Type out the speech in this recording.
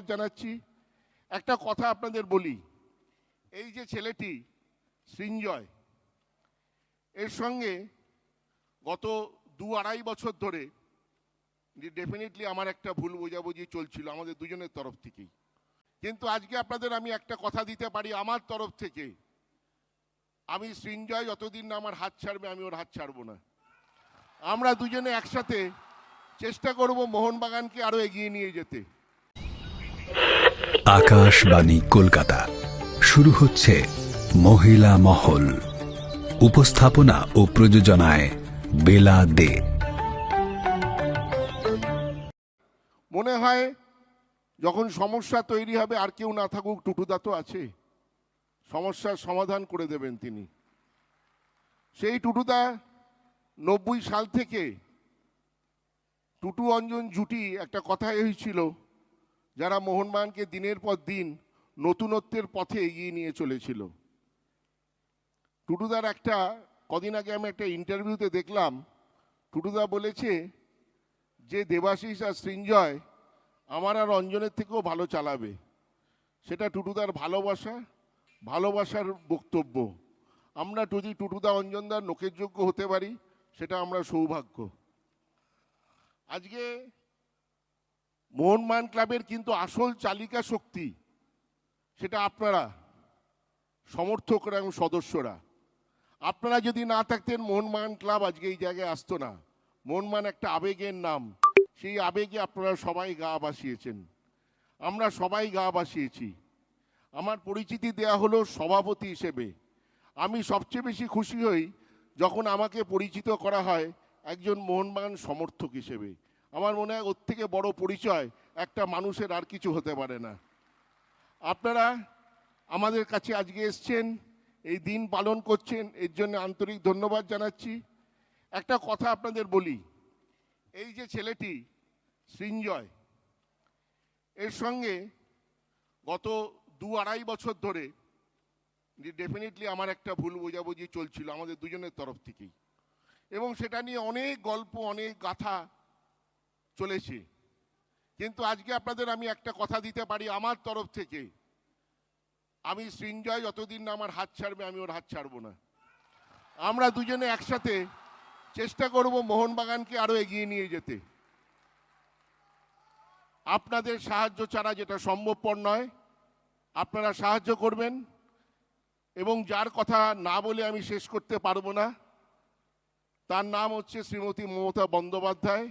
জানাচ্ছি। একটা কথা আপনাদের বলি। এই যে ছেলেটি সৃঞ্জয় এর সঙ্গে গত দু আড়াই বছর ধরে ডেফিনেটলি আমার একটা ভুল বোঝাবুঝি চলছিল আমাদের দুজনের তরফ থেকেই। কিন্তু আজকে আপনাদের আমি একটা কথা দিতে পারি আমার তরফ থেকে। আমি সৃঞ্জয় যতদিন না আমার হাত ছাড়বে, আমি ওর হাত ছাড়বো না। আমরা দুজনে একসাথে চেষ্টা করব মোহনবাগানকে আরও এগিয়ে নিয়ে যেতে। আকাশবাণী কলকাতা। শুরু হচ্ছে মহিলা মহল। উপস্থাপনা ও প্রযোজনায় বেলা দে। মনে হয় যখন সমস্যা তৈরি হবে আর কেউ না থাকুক, টুটুদা তো আছে। সমস্যার সমাধান করে দেবেন তিনি। সেই টুটুদা নব্বই সাল থেকে টুটু অঞ্জন জুটি একটা কথা হয়েছিল যারা মোহনবাগানকে দিনের পর দিন নতুনত্বের পথে এগিয়ে নিয়ে চলেছিল। টুটুদার একটা, কদিন আগে আমি একটা ইন্টারভিউতে দেখলাম টুটুদা বলেছে যে দেবাশিস আর সৃঞ্জয় আমার আর অঞ্জনের থেকেও ভালো চালাবে। সেটা টুটুদার ভালোবাসা, ভালোবাসার বক্তব্য। আমরা যদি টুটুদা অঞ্জনদার নোকের যোগ্য হতে পারি, সেটা আমরা সৌভাগ্য। আজকে মোহনমান ক্লাবের কিন্তু আসল চালিকা শক্তি সেটা আপনারা, সমর্থকরা এবং সদস্যরা। আপনারা যদি না থাকতেন মোহনমান ক্লাব আজকে এই জায়গায় আসতো না। মোহনমান একটা আবেগের নাম। সেই আবেগে আপনারা সবাই গা বাসিয়েছেন আমরা সবাই গা বাসিয়েছি আমার পরিচিতি দেয়া হলো সভাপতি হিসেবে। আমি সবচেয়ে বেশি খুশি হই যখন আমাকে পরিচিত করা হয় একজন মোহনবাগান সমর্থক হিসেবে। আমার মনে হয় ওর থেকে বড় পরিচয় একটা মানুষের আর কিছু হতে পারে না। আপনারা আমাদের কাছে আজকে এসছেন, এই দিন পালন করছেন, এর জন্য আন্তরিক ধন্যবাদ জানাচ্ছি। একটা কথা আপনাদের বলি, এই যে ছেলেটি সৃঞ্জয় এর সঙ্গে গত দু আড়াই বছর ধরে ডেফিনেটলি আমার একটা ভুল বোঝাবুঝি চলছিল আমাদের দুজনের তরফ থেকেই। এবং সেটা নিয়ে অনেক গল্প, অনেক গাথা চলেছে। কিন্তু আজকে আপনাদের আমি একটা কথা দিতে পারি আমার তরফ থেকে। আমি সৃঞ্জয় যতদিন না আমার হাত ছাড়বে, আমি ওর হাত ছাড়বো না। আমরা দুজনে একসাথে চেষ্টা করব মোহনবাগানকে আরও এগিয়ে নিয়ে যেতে। আপনাদের সাহায্য ছাড়া যেটা সম্ভবপর নয়, আপনারা সাহায্য করবেন। এবং যার কথা না বলে আমি শেষ করতে পারব না, তার নাম হচ্ছে Shrimati Mamata Bandyopadhyay.